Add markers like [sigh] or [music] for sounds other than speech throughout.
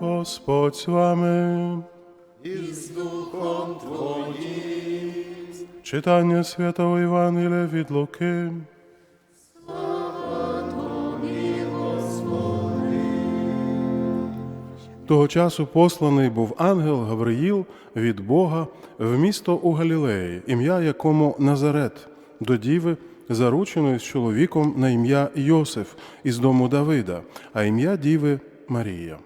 Господь з вами. і з Духом Твоїм. Читання Святого Євангелія від Луки. Того часу посланий був ангел Гавриїл від Бога в місто у Галілеї, ім'я якому Назарет, до діви, зарученої з чоловіком на ім'я Йосиф із дому Давида, а ім'я діви Марія.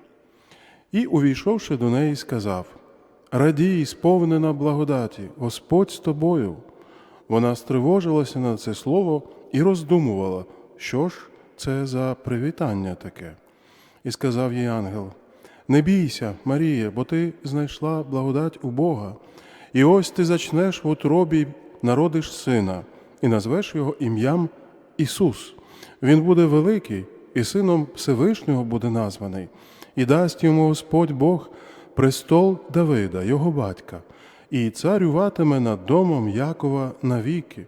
І, увійшовши до неї, сказав: Радій, сповнена благодаті, Господь з тобою. Вона стривожилася на це слово і роздумувала, що ж це за привітання таке. І сказав їй ангел: Не бійся, Марія, бо ти знайшла благодать у Бога, і ось ти зачнеш в утробі, народиш сина, і назвеш його ім'ям Ісус. Він буде великий, і сином Всевишнього буде названий, і дасть йому Господь Бог престол Давида, його батька, і царюватиме над домом Якова навіки,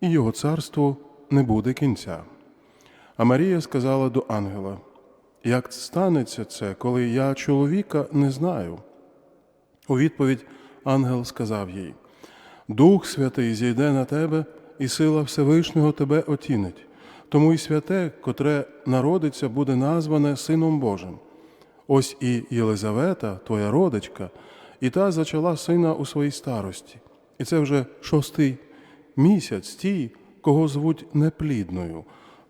і його царству не буде кінця. А Марія сказала до ангела: Як станеться це, коли я чоловіка не знаю? У відповідь ангел сказав їй: Дух Святий зійде на тебе, і сила Всевишнього тебе отінить. Тому й святе, котре народиться, буде назване Сином Божим. Ось і Єлизавета, твоя родичка, і та зачала сина у своїй старості. І це вже шостий місяць тій, кого звуть неплідною,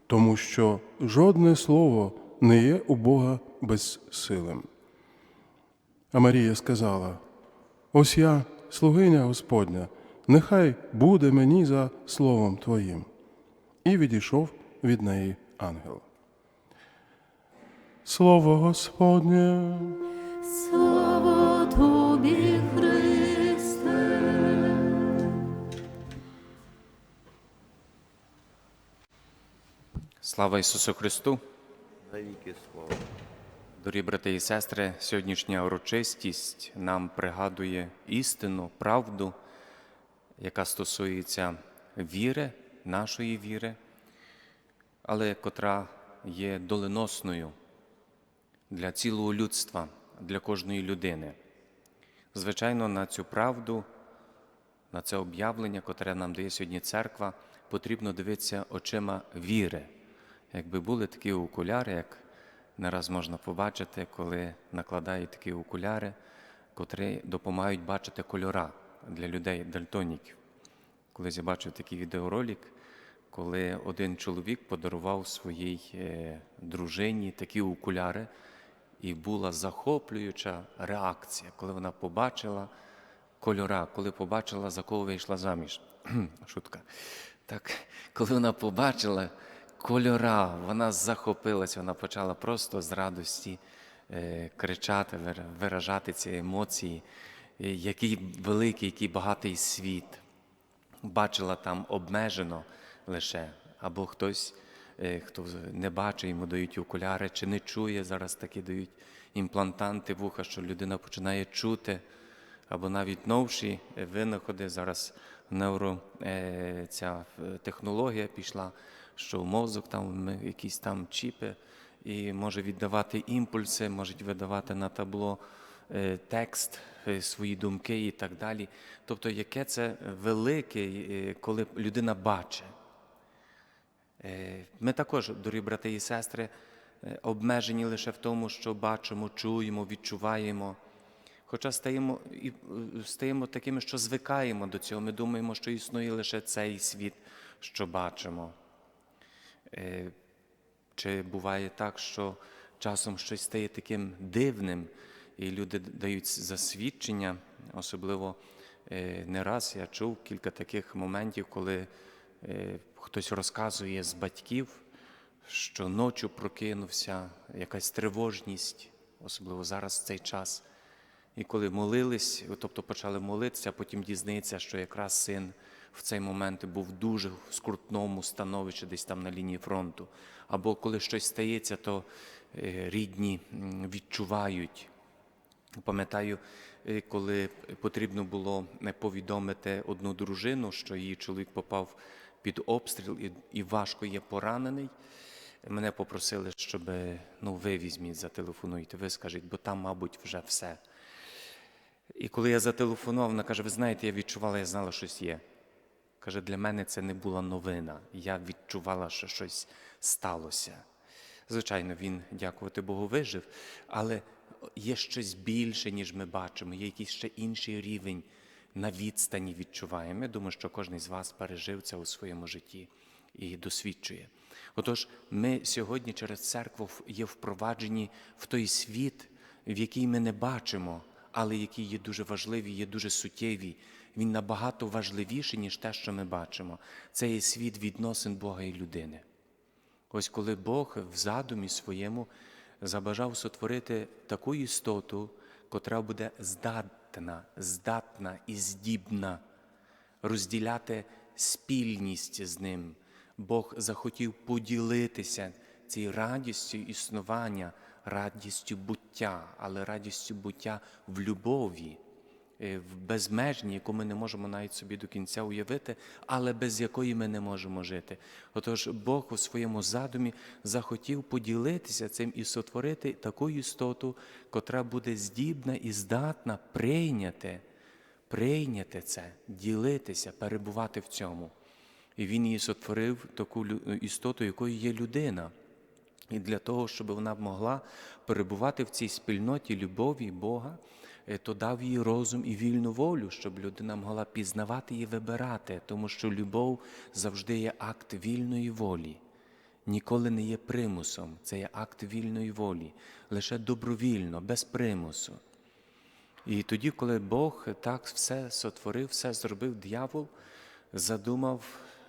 тому що жодне слово не є у Бога безсилим. А Марія сказала: Ось я, слугиня Господня, нехай буде мені за словом Твоїм. І відійшов від неї ангел. Слово Господнє. Слава тобі, Христе. Слава Ісусу Христу! Навіки слава. Дорогі брати і сестри, сьогоднішня урочистість нам пригадує істину, правду, яка стосується віри, нашої віри, але котра є доленосною для цілого людства, для кожної людини. Звичайно, на цю правду, на це об'явлення, котре нам дає сьогодні церква, потрібно дивитися очима віри. Якби були такі окуляри, як не раз можна побачити, коли накладають такі окуляри, котрі допомагають бачити кольора для людей, дальтоніків. Колись я бачив такий відеоролик, коли один чоловік подарував своїй е, дружині такі окуляри, і була захоплююча реакція, коли вона побачила кольора, коли побачила, за кого вийшла заміж. [clears throat] Шутка. Так, коли вона побачила кольора, вона захопилась, вона почала просто з радості е, кричати, виражати ці емоції, е, який великий, який багатий світ. Бачила там обмежено лише, або хтось, хто не бачить, йому дають окуляри, чи не чує, зараз такі дають імплантанти вуха, що людина починає чути або навіть новші винаходи. Зараз невро, е, ця е, технологія пішла, що в мозок там якісь там чіпи і може віддавати імпульси, можуть видавати на табло е, текст, е, свої думки і так далі. Тобто, яке це велике, е, коли людина бачить. Е, Ми також, дорогі брати і сестри, е, обмежені лише в тому, що бачимо, чуємо, відчуваємо. Хоча стаємо, і, е, стаємо такими, що звикаємо до цього. Ми думаємо, що існує лише цей світ, що бачимо. Чи буває так, що часом щось стає таким дивним, і люди дають засвідчення, особливо не раз я чув кілька таких моментів, коли хтось розказує з батьків, що ночі прокинувся, якась тривожність, особливо зараз цей час. І коли молились, тобто почали молитися, а потім дізнається, що якраз син в цей момент був дуже в скрутному становищі десь там на лінії фронту. Або коли щось стається, то е, рідні відчувають. Пам'ятаю, е, коли потрібно було е, повідомити одну дружину, що її чоловік попав під обстріл і, і важко є поранений. мене попросили, щоб ну, ви візьміть, зателефонуйте, ви скажіть, бо там, мабуть, вже все. І коли я зателефонував, вона каже: ви знаєте, я відчувала, я знала, щось є. Каже, для мене це не була новина. Я відчувала, що щось сталося. Звичайно, він, дякувати Богу, вижив, але є щось більше, ніж ми бачимо, є якийсь ще інший рівень на відстані відчуваємо. Я думаю, що кожен з вас пережив це у своєму житті і досвідчує. Отож, ми сьогодні через церкву є впроваджені в той світ, в який ми не бачимо, але який є дуже важливий, є дуже суттєвий. Він набагато важливіший, ніж те, що ми бачимо. Це є світ відносин Бога і людини. Ось коли Бог в задумі своєму забажав сотворити таку істоту, котра буде здатна, здатна і здібна розділяти спільність з ним. Бог захотів поділитися цією радістю існування, радістю буття, але радістю буття в любові, е, в безмежній, яку ми не можемо навіть собі до кінця уявити, але без якої ми не можемо жити. Отож, Бог у своєму задумі захотів поділитися цим і сотворити таку істоту, котра буде здібна і здатна прийняти, прийняти це, ділитися, перебувати в цьому. І він її сотворив таку істоту, якою є людина. І для того, щоб вона могла перебувати в цій спільноті любові Бога, то дав їй розум і вільну волю, щоб людина могла пізнавати і вибирати, тому що любов завжди є акт вільної волі. Ніколи не є примусом, це є акт вільної волі, лише добровільно, без примусу. І тоді, коли Бог так все сотворив, все зробив, диявол задумав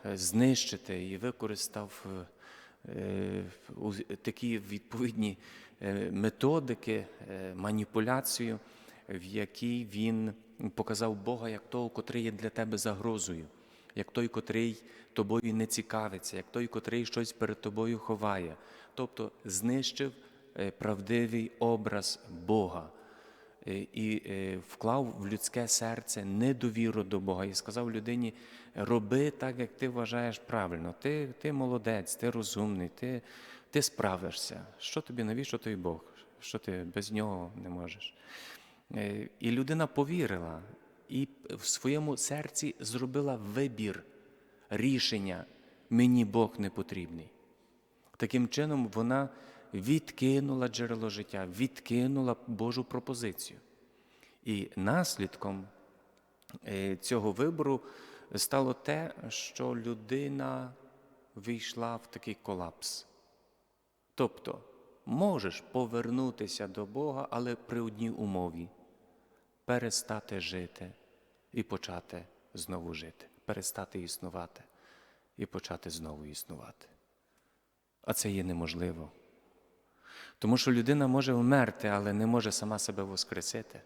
е, знищити і використав е, е, такі відповідні е, методики, е, маніпуляцію, в якій він показав Бога як того, котрий є для тебе загрозою, як той, котрий тобою не цікавиться, як той, котрий щось перед тобою ховає. Тобто знищив е, правдивий образ Бога. Е, і е, вклав в людське серце недовіру до Бога і сказав людині: роби так, як ти вважаєш правильно. Ти, ти молодець, ти розумний, ти, ти справишся. Що тобі, навіщо той Бог? Що ти без нього не можеш? Е, І людина повірила і в своєму серці зробила вибір, рішення: мені Бог не потрібний. Таким чином, вона відкинула джерело життя, відкинула Божу пропозицію. І наслідком е, цього вибору стало те, що людина війшла в такий колапс. Тобто, можеш повернутися до Бога, але при одній умові перестати жити і почати знову жити, перестати існувати і почати знову існувати. А це є неможливо. Тому що людина може вмерти, але не може сама себе воскресити.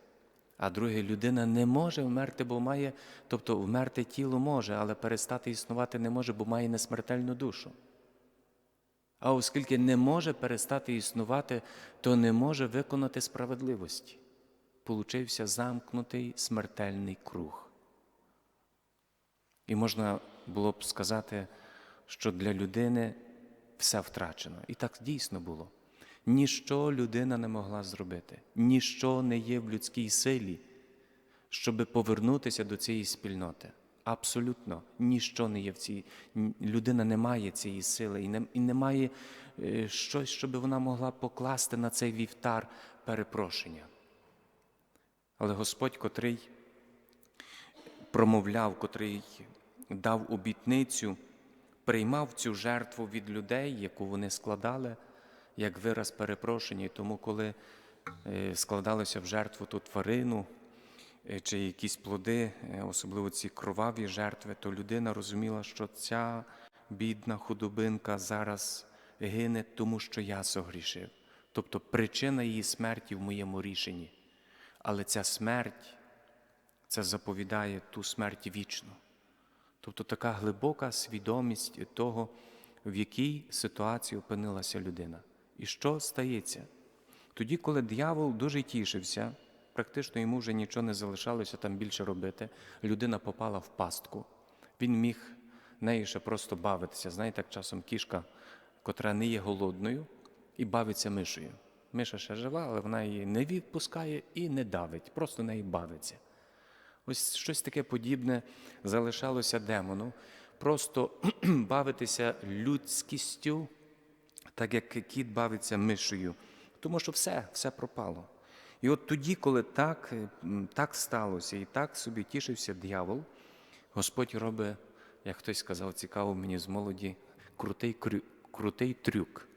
А друге, людина не може вмерти, бо має, тобто вмерти тіло може, але перестати існувати не може, бо має несмертельну душу. А оскільки не може перестати існувати, то не може виконати справедливості. Получився замкнутий смертельний круг. І можна було б сказати, що для людини все втрачено. І так дійсно було. Ніщо людина не могла зробити, ніщо не є в людській силі, щоб повернутися до цієї спільноти. Абсолютно ніщо не є в цій. Людина не має цієї сили і не, і не має е, щось, щоб вона могла покласти на цей вівтар перепрошення. Але Господь, котрий промовляв, котрий дав обітницю, приймав цю жертву від людей, яку вони складали, як вираз перепрошення. І тому, коли е, складалося в жертву ту тварину е, чи якісь плоди, е, особливо ці кроваві жертви, то людина розуміла, що ця бідна худобинка зараз гине, тому що я согрішив. Тобто причина її смерті в моєму рішенні. Але ця смерть, це заповідає ту смерть вічну. Тобто така глибока свідомість того, в якій ситуації опинилася людина. І що стається? Тоді, коли диявол дуже тішився, практично йому вже нічого не залишалося там більше робити, людина попала в пастку. Він міг нею ще просто бавитися. Знаєте, як часом кішка, котра не є голодною і бавиться мишею. Миша ще жива, але вона її не відпускає і не давить, просто неї бавиться. Ось щось таке подібне залишалося демону. Просто [clears throat] бавитися людськістю, так як кіт бавиться мишею. Тому що все, все пропало. І от тоді, коли так, е, так сталося і так собі тішився дьявол, Господь робить, як хтось сказав, цікаво мені з молоді, крутий, крю- крутий трюк.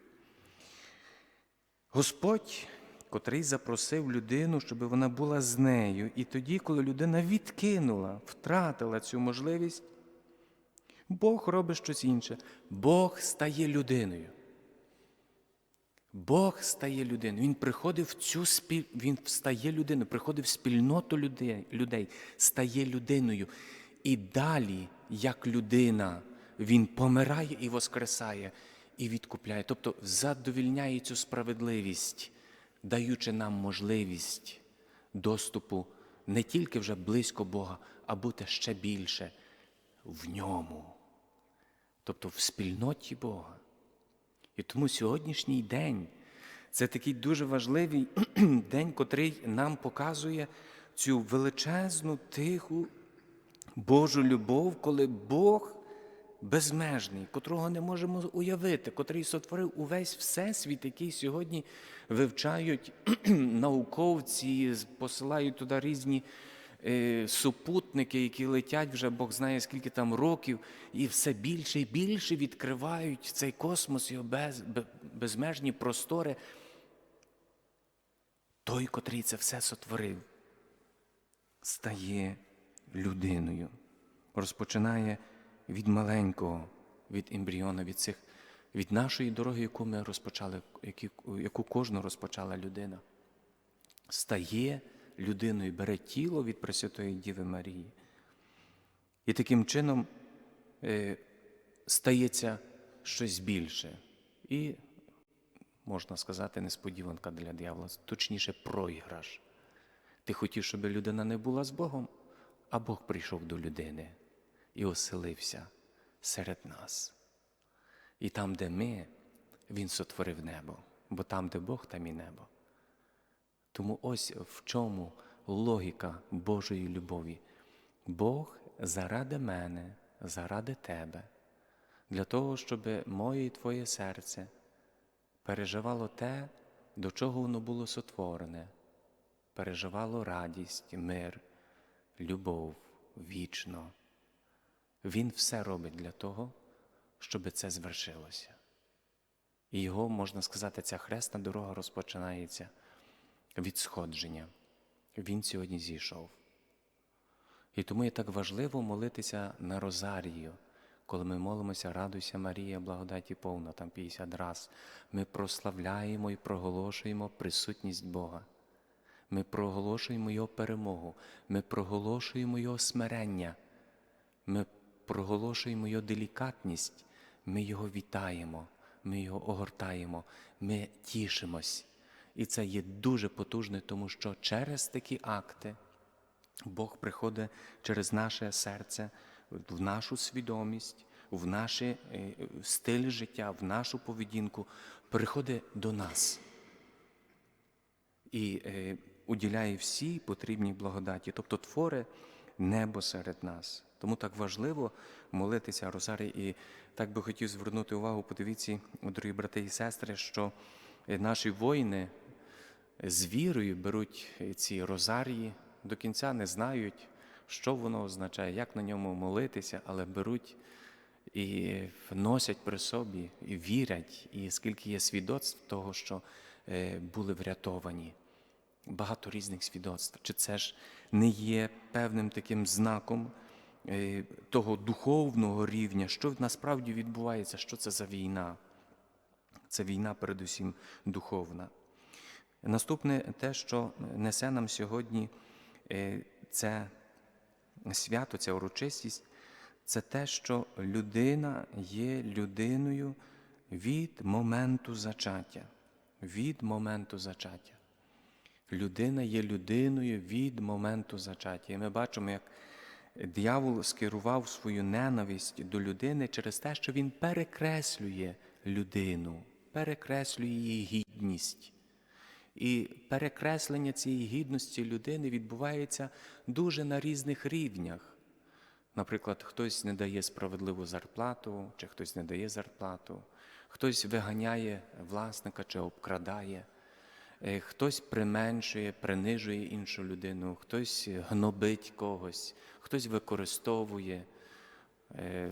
Господь, котрий запросив людину, щоб вона була з нею, і тоді, коли людина відкинула, втратила цю можливість, Бог робить щось інше. Бог стає людиною. Бог стає людиною. Він приходив в цю спіль... Він стає людиною, приходив в спільноту людей, стає людиною. І далі, як людина, він помирає і воскресає, і відкупляє. Тобто задовільняє цю справедливість, даючи нам можливість доступу не тільки вже близько Бога, а бути ще більше в ньому. Тобто в спільноті Бога. І тому сьогоднішній день це такий дуже важливий [clears throat] день, котрий нам показує цю величезну, тиху Божу любов, коли Бог безмежний, котрого не можемо уявити, котрий сотворив увесь всесвіт, який сьогодні вивчають [clears throat] науковці, посилають туди різні е, супутники, які летять вже Бог знає скільки там років, і все більше і більше відкривають цей космос, його без, безмежні простори. Той, котрий це все сотворив, стає людиною, розпочинає від маленького, від ембріона, від цих, від нашої дороги, яку ми розпочали, яку кожна розпочала людина стає людиною, бере тіло від Пресвятої Діви Марії. І таким чином е, стається щось більше. І, можна сказати, несподіванка для диявола, точніше, проіграш. Ти хотів, щоб людина не була з Богом, а Бог прийшов до людини і оселився серед нас. І там, де ми, Він сотворив небо, бо там, де Бог, там і небо. Тому ось в чому логіка Божої любові. Бог заради мене, заради тебе, для того, щоб моє і твоє серце переживало те, до чого воно було сотворене, переживало радість, мир, любов вічно. Він все робить для того, щоб це звершилося. І його, можна сказати, ця хресна дорога розпочинається від сходження. Він сьогодні зійшов. І тому є так важливо молитися на Розарію, коли ми молимося, радуйся, Марія, благодаті повна, там 50 раз. Ми прославляємо і проголошуємо присутність Бога. Ми проголошуємо Його перемогу, ми проголошуємо Його смирення, ми проголошуємо Його делікатність, ми Його вітаємо, ми Його огортаємо, ми тішимось. І це є дуже потужне, тому що через такі акти Бог приходить через наше серце, в нашу свідомість, в наш е, стиль життя, в нашу поведінку, приходить до нас і е, уділяє всі потрібні благодаті, тобто творить небо серед нас. Тому так важливо молитися Розарі. І так би хотів звернути увагу, подивіться, дорогі брати і сестри, що наші воїни з вірою беруть ці розарії, до кінця не знають, що воно означає, як на ньому молитися, але беруть і носять при собі, і вірять, і скільки є свідоцтв того, що е, були врятовані. Багато різних свідоцтв. Чи це ж не є певним таким знаком того духовного рівня, що насправді відбувається, що це за війна? Це війна, передусім, духовна. Наступне те, що несе нам сьогодні е, це свято, ця урочистість, це те, що людина є людиною від моменту зачаття. Від моменту зачаття. Людина є людиною від моменту зачаття. І ми бачимо, як диявол скерував свою ненависть до людини через те, що він перекреслює людину, перекреслює її гідність. І перекреслення цієї гідності людини відбувається дуже на різних рівнях. Наприклад, хтось не дає справедливу зарплату, чи хтось не дає зарплату, хтось виганяє власника чи обкрадає, хтось применшує, принижує іншу людину, хтось гнобить когось, хтось використовує. е,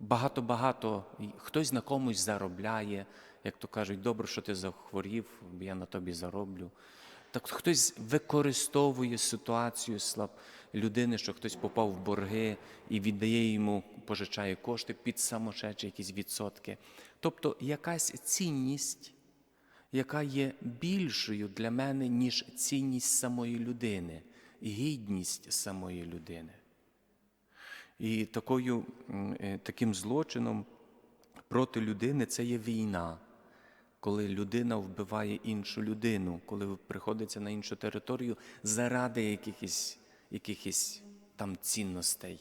Багато-багато, хтось на комусь заробляє, як то кажуть, добре, що ти захворів, я на тобі зароблю. Так хтось використовує ситуацію слаб людини, що хтось попав в борги і віддає йому, пожичає кошти під самошечі якісь відсотки. Тобто якась цінність, яка є більшою для мене, ніж цінність самої людини, гідність самої людини. І такою, е, таким злочином проти людини це є війна, коли людина вбиває іншу людину, коли приходиться на іншу територію заради якихось, якихось там цінностей.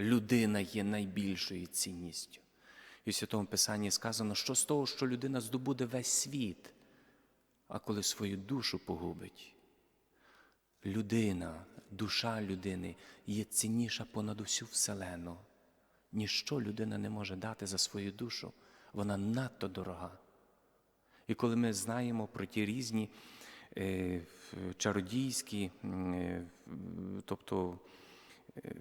Людина є найбільшою цінністю. І в Святому Писанні сказано, що з того, що людина здобуде весь світ, а коли свою душу погубить. Людина, душа людини є цінніша понад усю вселену. Ніщо людина не може дати за свою душу, вона надто дорога. І коли ми знаємо про ті різні е, чародійські, е, тобто е,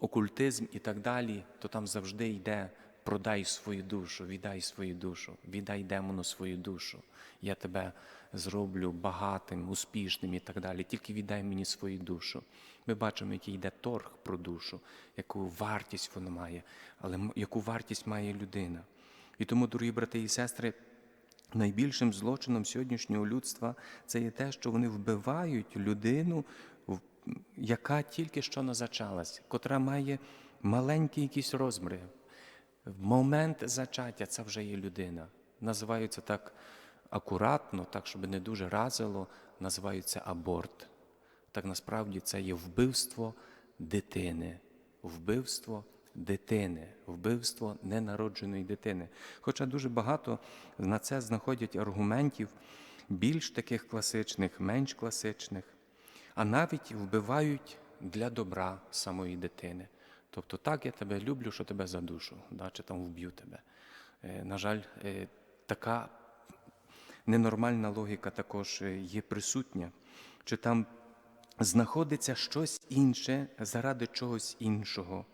окультизм і так далі, то там завжди йде продай свою душу, віддай свою душу, віддай демону свою душу. Я тебе зроблю багатим, успішним і так далі. Тільки віддай мені свою душу. Ми бачимо, який йде торг про душу, яку вартість вона має, але яку вартість має людина. І тому, дорогі брати і сестри, найбільшим злочином сьогоднішнього людства це є те, що вони вбивають людину, яка тільки що назачалась, котра має маленькі якісь розміри. В момент зачаття це вже є людина. Називаються так акуратно, так, щоб не дуже разило, називаються аборт. Так насправді це є вбивство дитини. Вбивство дитини, вбивство ненародженої дитини. Хоча дуже багато на це знаходять аргументів, більш таких класичних, менш класичних, а навіть вбивають для добра самої дитини. Тобто, так, я тебе люблю, що тебе задушу, да, чи там вб'ю тебе. Е, На жаль, е, така ненормальна логіка також е, є присутня, чи там знаходиться щось інше заради чогось іншого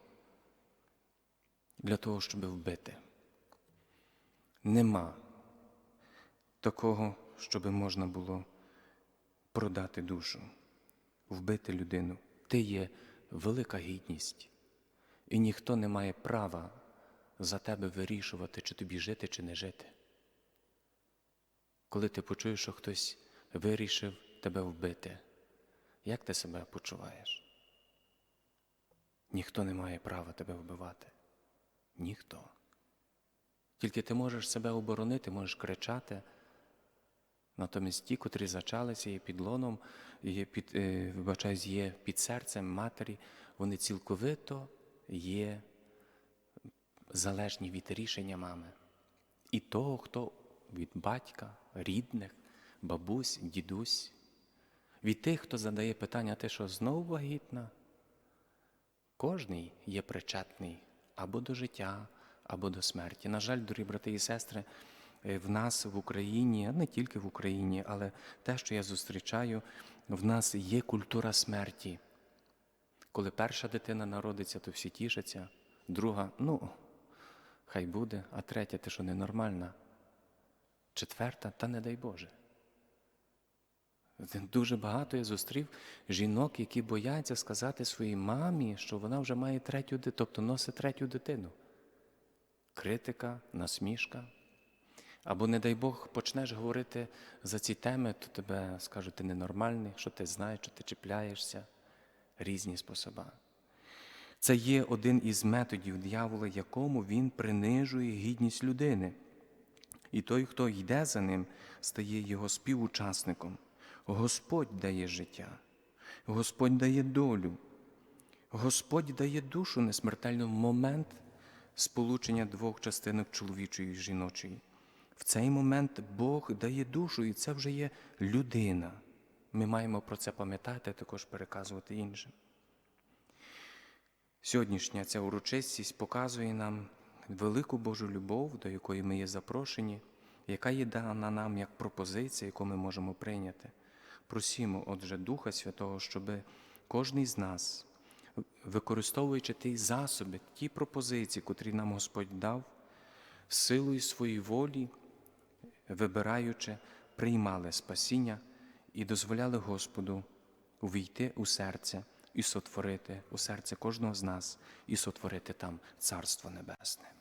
для того, щоб вбити. Нема такого, щоб можна було продати душу, вбити людину. Ти є велика гідність, і ніхто не має права за тебе вирішувати, чи тобі жити, чи не жити. Коли ти почуєш, що хтось вирішив тебе вбити, як ти себе почуваєш? Ніхто не має права тебе вбивати. Ніхто. Тільки ти можеш себе оборонити, можеш кричати. Натомість ті, котрі зачалися, є під лоном, є під, е, вибачаюсь, є під серцем матері, вони цілковито є залежні від рішення мами. І того, хто від батька, рідних, бабусь, дідусь, від тих, хто задає питання, ти що знову вагітна? Кожний є причетний або до життя, або до смерті. На жаль, дорогі брати і сестри, е, в нас в Україні, а не тільки в Україні, але те, що я зустрічаю, в нас є культура смерті. Коли перша дитина народиться, то всі тішаться, друга, ну, хай буде, а третя, ти що ненормальна, четверта, та не дай Боже. Дуже багато я зустрів жінок, які бояться сказати своїй мамі, що вона вже має третю дитину, тобто носить третю дитину. Критика, насмішка. Або, не дай Бог, почнеш говорити за ці теми, то тебе скажуть, ти ненормальний, що ти знаєш, що ти чіпляєшся. Різні способи. Це є один із методів диявола, якому він принижує гідність людини. І той, хто йде за ним, стає його співучасником. Господь дає життя, Господь дає долю, Господь дає душу несмертельну в момент сполучення двох частинок чоловічої і жіночої. В цей момент Бог дає душу, і це вже є людина. Ми маємо про це пам'ятати, також переказувати іншим. Сьогоднішня ця урочистість показує нам велику Божу любов, до якої ми є запрошені, яка є дана нам як пропозиція, яку ми можемо прийняти. Просімо, отже, Духа Святого, щоб кожен з нас, використовуючи ті засоби, ті пропозиції, котрі нам Господь дав, силою своєї волі, вибираючи, приймали спасіння і дозволяли Господу увійти у серце і сотворити у серце кожного з нас і сотворити там Царство Небесне.